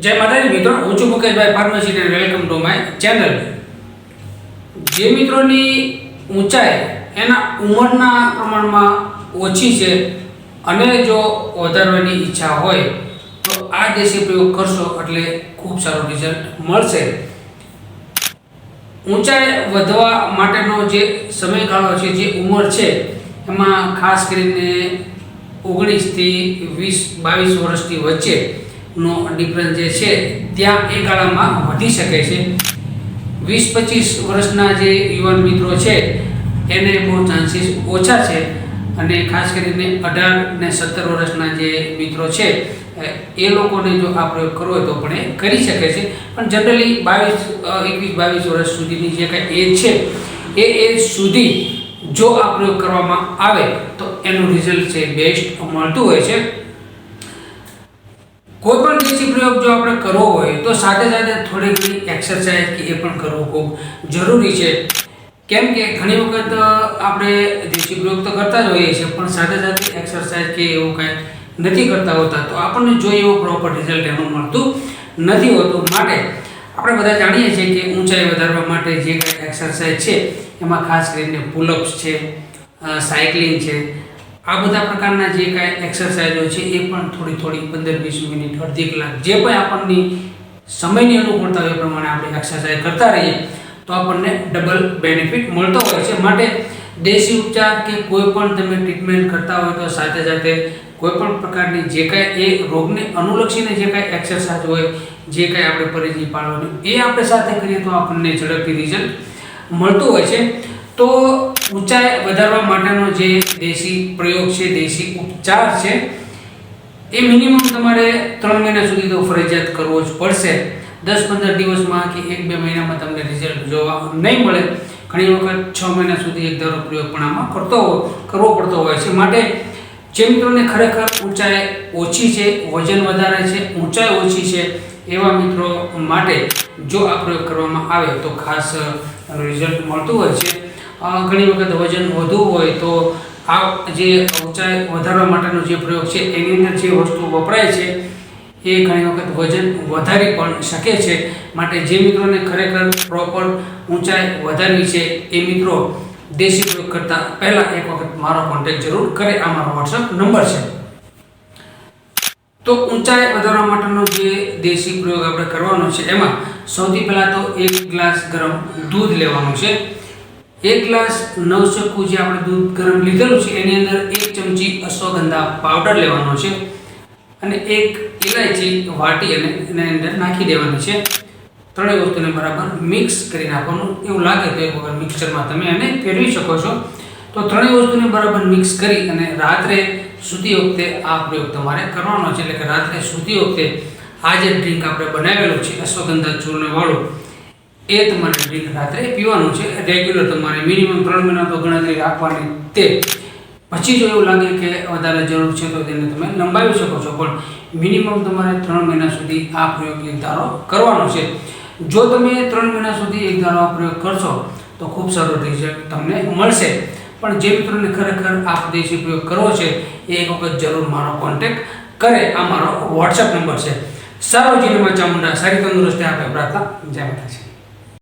જય માતાજી, મિત્રો, હું છું મુકેશભાઈ ફાર્મસી અને વેલકમ ટુ માય ચેનલ જે મિત્રોની ઊંચાઈ એના ઉંમરના પ્રમાણમાં ઓછી છે અને જો વધારવાની ઈચ્છા હોય, તો આ દેશી પ્રયોગ કરશો એટલે ખૂબ સારું રિઝલ્ટ મળશે. ઊંચાઈ વધવા માટેનો જે સમયગાળો છે, જે ઉંમર છે, એમાં ખાસ કરીને ઓગણીસથી વીસ, બાવીસ વર્ષની વચ્ચેનો ડિફરન્સ જે છે, ત્યાં એ ગાળામાં વધી શકે છે. વીસ પચીસ વર્ષના જે યુવાન મિત્રો છે, એને બહુ ચાન્સીસ ઓછા છે અને ખાસ કરીને અઢાર ને સત્તર વર્ષના જે મિત્રો છે એ લોકોને જો આ પ્રયોગ કરવો હોય તો પણ એ કરી શકે છે. પણ જનરલી બાવીસ એકવીસ, બાવીસ વર્ષ સુધીની જે કાંઈ એજ છે, એ એજ સુધી જો આ પ્રયોગ કરવામાં આવે તો એનું રિઝલ્ટ છે બેસ્ટ મળતું હોય છે. કોઈ પણ દેશી પ્રયોગ જો આપણે કરવો હોય તો સાથે સાથે થોડી ઘણી એક્સરસાઇઝ કે એ પણ કરવું ખૂબ જરૂરી છે. કેમ કે ઘણી વખત આપણે દેશી પ્રયોગ તો કરતા જ હોઈએ છીએ, પણ સાથે સાથે એક્સરસાઇઝ કે એવું કાંઈ નથી કરતા હોતા, તો આપણને જોઈએ એવું પ્રોપર રિઝલ્ટ એનું મળતું નથી હોતું. માટે આપણે બધા જાણીએ છીએ કે ઊંચાઈ વધારવા માટે જે કાંઈ એક્સરસાઇઝ છે, એમાં ખાસ કરીને પુલઅપ્સ છે સાયકલિંગ છે આ બધા પ્રકારના જે કાંઈ એક્સરસાઇઝો છે, એ પણ થોડી થોડી પંદર વીસ મિનિટ, અડધી કલાક, જે પણ આપણની સમયની અનુકૂળતા હોય એ પ્રમાણે આપણે એક્સરસાઇઝ કરતા રહીએ, તો આપણને ડબલ બેનિફિટ મળતો હોય છે. માટે દેશી ઉપચાર કે કોઈ પણ તમે ટ્રીટમેન્ટ કરતા હોય તો સાથે સાથે કોઈ પણ પ્રકારની જે કાંઈ એ રોગને અનુલક્ષીને જે કાંઈ એક્સરસાઇઝ હોય, જે કાંઈ આપણે પરિચય પાડવાની, એ આપણે સાથે કરીએ તો આપણને ઝડપથી રિઝલ્ટ મળતું હોય છે. તો ઊંચાઈ વધારવા માટેનો જે દેશી પ્રયોગ છે, દેશી ઉપચાર છે, એ મિનિમમ તમારે ત્રણ મહિના સુધી તો ફરજિયાત કરવો જ પડશે. દસ પંદર દિવસમાં કે એક બે મહિનામાં તમને રિઝલ્ટ જોવા નહીં મળે. ઘણી વખત છ મહિના સુધી એક ધારો પ્રયોગ પણ આમાં કરતો કરવો પડતો હોય છે. માટે જે મિત્રોને ખરેખર ઊંચાઈ ઓછી છે, વજન વધારે છે, ઊંચાઈ ઓછી છે, એવા મિત્રો માટે જો આ પ્રયોગ કરવામાં આવે તો ખાસ રિઝલ્ટ મળતું હોય છે. ઘણી વખત વજન વધુ હોય તો આ જે ઊંચાઈ વધારવા માટેનો જે પ્રયોગ છે, એની અંદર જે વસ્તુ વપરાય છે, એ ઘણી વખત વજન વધારી પણ શકે છે. માટે જે મિત્રોને ખરેખર પ્રોપર ઊંચાઈ વધારવી છે, એ મિત્રો દેશી પ્રયોગ કરતાં પહેલાં એક વખત મારો કોન્ટેક્ટ જરૂર કરે. આ મારો વોટ્સઅપ નંબર છે. તો ઊંચાઈ વધારવા માટેનો જે દેશી પ્રયોગ આપણે કરવાનો છે, એમાં સૌથી પહેલાં તો એક ગ્લાસ ગરમ દૂધ લેવાનું છે. એક ગ્લાસ નવ ચક્કુ જે આપણે દૂધ ગરમ લીધેલું છે, એની અંદર એક ચમચી અશ્વગંધા પાવડર લેવાનો છે અને એક ઇલાયચી વાટી અને એની અંદર નાખી દેવાની છે. ત્રણેય વસ્તુને બરાબર મિક્સ કરી નાખવાનું. એવું લાગે તો એક વખત મિક્સરમાં તમે એને ફેરવી શકો છો. તો ત્રણેય વસ્તુને બરાબર મિક્સ કરી અને રાત્રે સૂતી વખતે આ પ્રયોગ તમારે કરવાનો છે. એટલે કે રાત્રે સૂતી વખતે આ જે ડ્રિંક આપણે બનાવેલું છે, અશ્વગંધા ચૂર્ણવાળું એ તમારે ડ્રિંક રાત્રે પીવાનું છે. રેગ્યુલર તમારે મિનિમમ ત્રણ મહિના તો ગણતરી રાખવાની તે. પછી જો એવું લાગે કે વધારે જરૂર છે તો તેને તમે લંબાવી શકો છો. પણ મિનિમમ તમારે ત્રણ મહિના સુધી આ પ્રયોગ એક ધારો કરવાનો છે. જો તમે ત્રણ મહિના સુધી એક ધારો આ પ્રયોગ કરશો, તો ખૂબ સારું રિઝલ્ટ તમને મળશે. પણ જે મિત્રોને ખરેખર આ પ્રદેશી પ્રયોગ કરવો છે, એ એક વખત જરૂર મારો કોન્ટેક્ટ કરે. આ મારો વોટ્સએપ નંબર છે. સારો જીવનમાં ચામુંડા, સારી તંદુરસ્તી, આપે પ્રાર્થના. જય માતાજી.